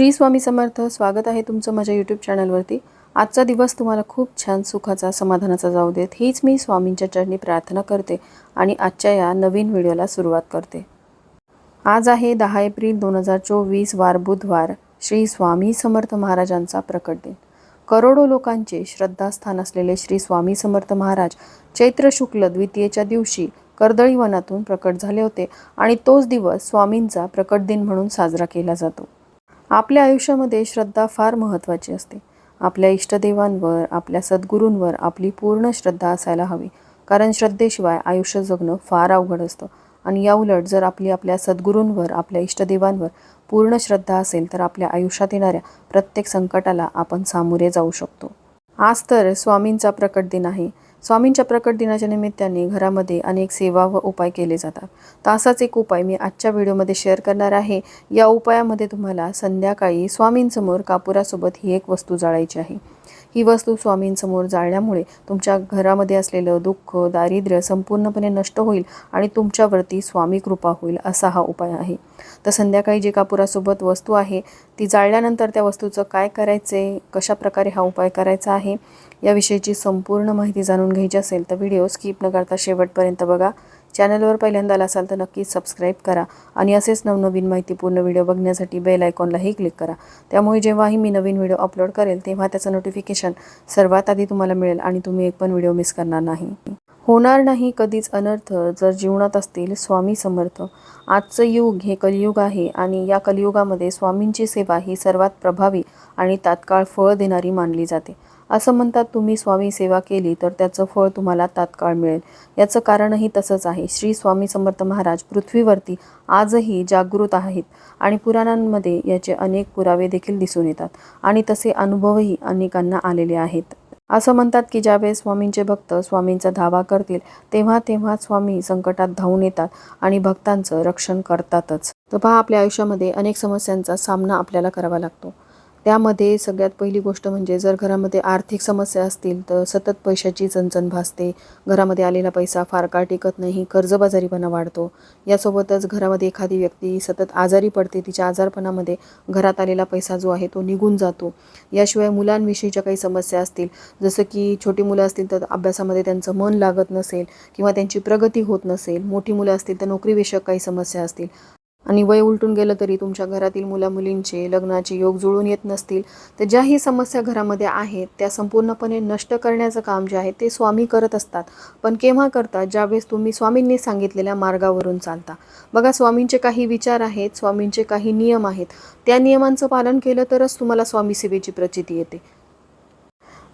श्री स्वामी समर्थ स्वागत आहे तुमचं माझ्या यूट्यूब चॅनलवरती आजचा दिवस तुम्हाला खूप छान सुखाचा समाधानाचा जाऊ देत. हीच मी स्वामींच्या चरणी प्रार्थना करते आणि आजच्या या नवीन व्हिडिओला सुरुवात करते. आज आहे दहा एप्रिल दोन हजार चोवीस वार बुधवार. श्री स्वामी समर्थ महाराजांचा प्रकट दिन. करोडो लोकांचे श्रद्धास्थान असलेले श्री स्वामी समर्थ महाराज चैत्र शुक्ल द्वितीयेच्या दिवशी कर्दळी वनातून प्रकट झाले होते आणि तोच दिवस स्वामींचा प्रकट दिन म्हणून साजरा केला जातो. आपल्या आयुष्यामध्ये श्रद्धा फार महत्त्वाची असते. आपल्या इष्टदेवांवर आपल्या सद्गुरूंवर आपली पूर्ण श्रद्धा असायला हवी. कारण श्रद्धेशिवाय आयुष्य जगणं फार अवघड असतं. आणि याउलट जर आपली आपल्या सद्गुरूंवर आपल्या इष्टदेवांवर पूर्ण श्रद्धा असेल तर आपल्या आयुष्यात येणाऱ्या प्रत्येक संकटाला आपण सामोरे जाऊ शकतो. आज तर स्वामींचा प्रकट दिन आहे. स्वामींच्या प्रकट दिनाच्या निमित्ताने घरामध्ये अनेक सेवा व उपाय केले जातात. तर असाच एक उपाय मी आजच्या व्हिडिओमध्ये शेअर करणार आहे. या उपायामध्ये तुम्हाला संध्याकाळी स्वामींसमोर कापुरासोबत ही एक वस्तू जाळायची आहे. ही वस्तू स्वामींसमोर जाळल्यामुळे तुमच्या घरामध्ये असलेलं दुःख दारिद्र्य संपूर्णपणे नष्ट होईल आणि तुमच्यावरती स्वामी कृपा होईल असा हा उपाय आहे. तर संध्याकाळी जे कापुरासोबत वस्तू आहे ती जाळल्यानंतर त्या वस्तूचं काय करायचे कशा प्रकारे हा उपाय करायचा आहे याविषयीची संपूर्ण माहिती जाणून घ्यायची असेल तर व्हिडिओ स्किप न करता शेवटपर्यंत बघा. चॅनलवर पहिल्यांदा आला असाल तर नक्कीच सबस्क्राईब करा आणि असेच नवनवीन माहितीपूर्ण व्हिडिओ बघण्यासाठी बेल आयकॉनलाही क्लिक करा. त्यामुळे जेव्हाही मी नवीन व्हिडिओ अपलोड करेल तेव्हा त्याचं नोटिफिकेशन सर्वात आधी तुम्हाला मिळेल आणि तुम्ही एक पण व्हिडिओ मिस करणार नाही. होणार नाही कधीच अनर्थ जर जीवनात असतील स्वामी समर्थ. आजचं युग हे कलियुग आहे आणि या कलियुगामध्ये स्वामींची सेवा ही सर्वात प्रभावी आणि तात्काळ फळ देणारी मानली जाते. असं म्हणतात तुम्ही स्वामी सेवा केली तर त्याचं फळ तुम्हाला तात्काळ मिळेल. याचं कारणही तसंच आहे. श्री स्वामी समर्थ महाराज पृथ्वीवरती आजही जागृत आहेत आणि पुराणांमध्ये याचे अनेक पुरावे देखील दिसून येतात आणि तसे अनुभवही अनेकांना आलेले आहेत. असं म्हणतात की ज्यावेळेस स्वामींचे भक्त स्वामींचा धावा करतील तेव्हा तेव्हा स्वामी संकटात धावून येतात आणि भक्तांचं रक्षण करतातच. तर पहा आपल्या आयुष्यामध्ये अनेक समस्यांचा सामना आपल्याला करावा लागतो. त्यामध्ये सगळ्यात पहिली गोष्ट म्हणजे जर घरामध्ये आर्थिक समस्या असतील तर सतत पैशाची चणचण भासते. घरामध्ये आलेला पैसा फार काळ टिकत नाही कर्जबाजारीपणा वाढतो. यासोबतच घरामध्ये एखादी व्यक्ती सतत आजारी पडते तिच्या आजारपणामध्ये घरात आलेला पैसा जो आहे तो निघून जातो. याशिवाय मुलांविषयीच्या काही समस्या असतील जसं की छोटी मुलं असतील तर अभ्यासामध्ये त्यांचं मन लागत नसेल किंवा त्यांची प्रगती होत नसेल मोठी मुलं असतील तर नोकरीविषयक काही समस्या असतील. आणि वय उलटून गेलं तरी तुमच्या घरातील मुला मुलींचे लग्नाचे योग जुळून येत नसतील. तर ज्याही समस्या घरामध्ये आहेत त्या संपूर्णपणे नष्ट करण्याचं काम जे आहे ते स्वामी करत असतात. पण केव्हा करतात? ज्यावेळेस तुम्ही स्वामींनी सांगितलेल्या मार्गावरून चालता. बघा स्वामींचे काही विचार आहेत स्वामींचे काही नियम आहेत. त्या नियमांचं पालन केलं तरच तुम्हाला स्वामी सेवेची प्रचिती येते.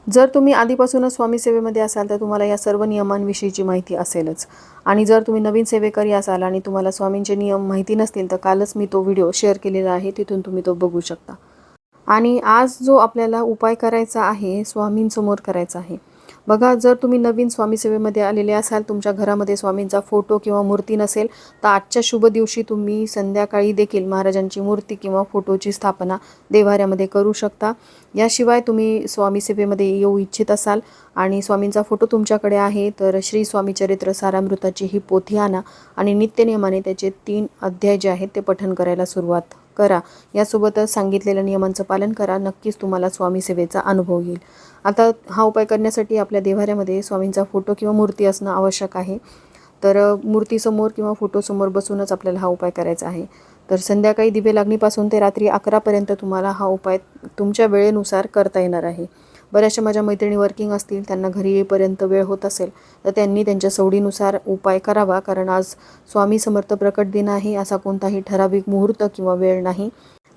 जर तुम्ही आधीपासूनच स्वामी सेवेमध्ये असाल तर तुम्हाला या सर्व नियमांविषयीची माहिती असेलच. आणि जर तुम्ही नवीन सेवेकरी असाल आणि तुम्हाला स्वामींचे नियम माहिती नसतील तर कालच मी तो व्हिडिओ शेअर केलेला आहे तिथून तुम्ही तो बघू शकता. आणि आज जो आपल्याला उपाय करायचा आहे स्वामींसमोर करायचा आहे बघा जर तुम्ही नवीन स्वामी सेवेमध्ये आलेले असाल तुमच्या घरामध्ये स्वामींचा फोटो किंवा मूर्ती नसेल तर आजच्या शुभ दिवशी तुम्ही संध्याकाळी देखील महाराजांची मूर्ती किंवा फोटोची स्थापना देवाऱ्यामध्ये करू शकता. याशिवाय तुम्ही स्वामी सेवेमध्ये येऊ इच्छित असाल आणि स्वामींचा फोटो तुमच्याकडे आहे तर श्री स्वामी चरित्र सारामृताची ही पोथी आणा आणि नित्यनियमाने त्याचे तीन अध्याय जे आहेत ते पठण करायला सुरुवात करा. यासोबतच सांगितलेल्या नियमांचं पालन करा. नक्कीच तुम्हाला स्वामी सेवेचा अनुभव येईल. आता हा उपाय करण्यासाठी आपल्या देवाऱ्यामध्ये स्वामींचा फोटो किंवा मूर्ती असणं आवश्यक आहे. तर मूर्तीसमोर किंवा फोटोसमोर बसूनच आपल्याला हा उपाय करायचा आहे. तर संध्याकाळी दिवे लागणीपासून ते रात्री अकरापर्यंत तुम्हाला हा उपाय तुमच्या वेळेनुसार करता येणार आहे. बऱ्याचशा माझ्या मैत्रिणी वर्किंग असतील त्यांना घरी येईपर्यंत वेळ होत असेल तर त्यांनी त्यांच्या सवडीनुसार उपाय करावा. कारण आज स्वामी समर्थ प्रकट दिन आहे असा कोणताही ठराविक मुहूर्त किंवा वेळ नाही.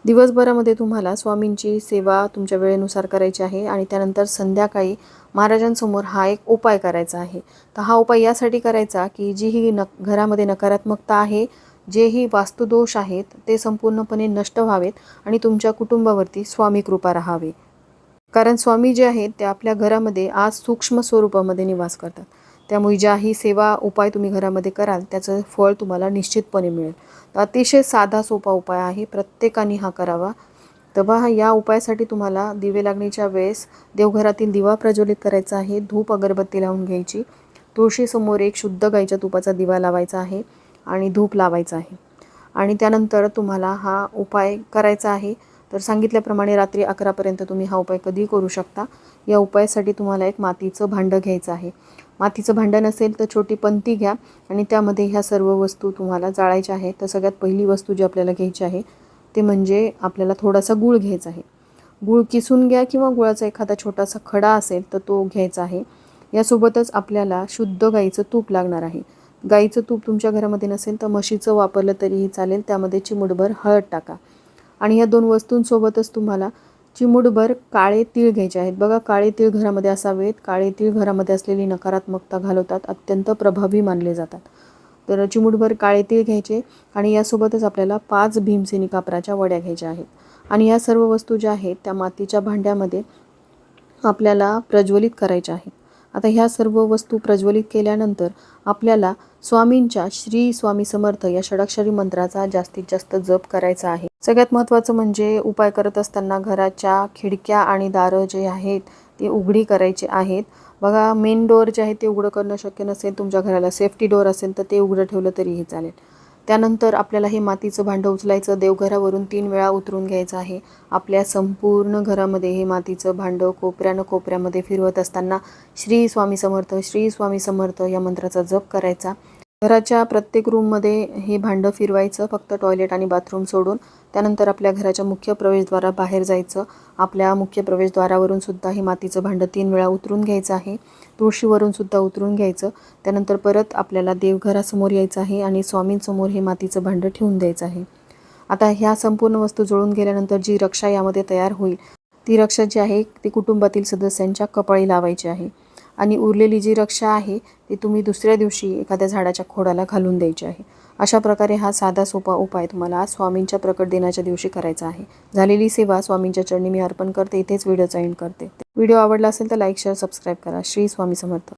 दिवसभरामध्ये तुम्हाला स्वामींची सेवा तुमच्या वेळेनुसार करायची आहे आणि त्यानंतर संध्याकाळी महाराजांसमोर हा एक उपाय करायचा आहे. तर हा उपाय यासाठी करायचा की जी ही न घरामध्ये नकारात्मकता आहे जेही वास्तुदोष आहेत ते संपूर्णपणे नष्ट व्हावेत आणि तुमच्या कुटुंबावरती स्वामी कृपा राहावे. कारण स्वामी जे आहेत ते आपल्या घरामध्ये आज सूक्ष्म स्वरूपामध्ये निवास करतात. त्यामुळे ज्याही सेवा उपाय तुम्ही घरामध्ये कराल त्याचं फळ तुम्हाला निश्चितपणे मिळेल. तर अतिशय साधा सोपा उपाय आहे. प्रत्येकाने हा करावा. तेव्हा या उपायासाठी तुम्हाला दिवे लागण्याच्या वेळेस देवघरातील दिवा प्रज्वलित करायचा आहे. धूप अगरबत्ती लावून घ्यायची. तुळशीसमोर एक शुद्ध गाईच्या तुपाचा दिवा लावायचा आहे आणि धूप लावायचा आहे. आणि त्यानंतर तुम्हाला हा उपाय करायचा आहे. तर सांगितल्याप्रमाणे रात्री अकरापर्यंत तुम्ही हा उपाय कधी करू शकता. या उपायासाठी तुम्हाला एक मातीचं भांडं घ्यायचं आहे. मातीचं भांडं नसेल तर छोटी पंती घ्या आणि त्यामध्ये ह्या सर्व वस्तू तुम्हाला जाळायच्या आहेत. तर सगळ्यात पहिली वस्तू जी आपल्याला घ्यायची आहे ते म्हणजे आपल्याला थोडासा गूळ घ्यायचा आहे. गूळ किसून घ्या किंवा गुळाचा एखादा छोटासा खडा असेल तर तो घ्यायचा आहे. यासोबतच आपल्याला शुद्ध गाईचं तूप लागणार आहे. गाईचं तूप तुमच्या घरामध्ये नसेल तर म्हशीचं वापरलं तरीही चालेल. त्यामध्ये चिमुटभर हळद टाका. आणि या दोन वस्तूंसोबतच तुम्हाला चिमुटभर काळे तीळ घ्यायचे आहेत. बघा काळे तीळ घरामध्ये असावेत. काळे तीळ घरामध्ये असलेली नकारात्मकता घालवतात. अत्यंत प्रभावी मानले जातात. तर चिमुटभर काळे तीळ घ्यायचे आणि यासोबतच आपल्याला पाच भीमसेनी कापराच्या वड्या घ्यायच्या आहेत. आणि या सर्व वस्तू ज्या आहेत त्या मातीच्या भांड्यामध्ये आपल्याला प्रज्वलित करायच्या आहेत. आता ह्या सर्व वस्तू प्रज्वलित केल्यानंतर आपल्याला स्वामींच्या श्री स्वामी समर्थ या षडाक्षरी मंत्राचा जास्तीत जास्त जप करायचा आहे. सगळ्यात महत्त्वाचं म्हणजे उपाय करत असताना घराच्या खिडक्या आणि दारं जे आहेत ते उघडी करायचे आहेत. बघा मेन डोअर जे आहे ते उघडं करणं शक्य नसेल तुमच्या घराला सेफ्टी डोअर असेल तर ते उघडं ठेवलं तरीही चालेल. त्यानंतर आपल्याला हे मातीचं भांडं उचलायचं देवघरावरून तीन वेळा उतरून घ्यायचं आहे. आपल्या संपूर्ण घरामध्ये हे मातीचं भांडं कोपऱ्यानं कोपऱ्यामध्ये फिरवत असताना श्री स्वामी समर्थ श्री स्वामी समर्थ या मंत्राचा जप करायचा. घराच्या प्रत्येक रूममध्ये हे भांडं फिरवायचं फक्त टॉयलेट आणि बाथरूम सोडून. त्यानंतर आपल्या घराच्या मुख्य प्रवेशद्वारा बाहेर जायचं. आपल्या मुख्य प्रवेशद्वारावरून सुद्धा हे मातीचं भांडं तीन वेळा उतरून घ्यायचं आहे. तुळशीवरून सुद्धा उतरून घ्यायचं. त्यानंतर परत आपल्याला देवघरासमोर यायचं आहे आणि स्वामींसमोर हे मातीचं भांडं ठेवून द्यायचं आहे. आता ह्या संपूर्ण वस्तू जुळून गेल्यानंतर जी रक्षा यामध्ये तयार होईल ती रक्षा जी आहे ती कुटुंबातील सदस्यांच्या कपाळी लावायची आहे. आणि उरलेली जी रक्षा आहे ती तुम्ही दुसऱ्या दिवशी एखाद्या झाडाच्या खोडाला घालून द्यायची आहे. अशा प्रकारे हा साधा सोपा उपाय तुम्हाला आज स्वामींच्या प्रकट दिनाच्या दिवशी करायचा आहे. झालेली सेवा स्वामींच्या चरणी मी अर्पण करते इथेच व्हिडिओचा एंड करते. व्हिडिओ आवडला असेल तर लाईक शेअर सबस्क्राईब करा. श्री स्वामी समर्थ.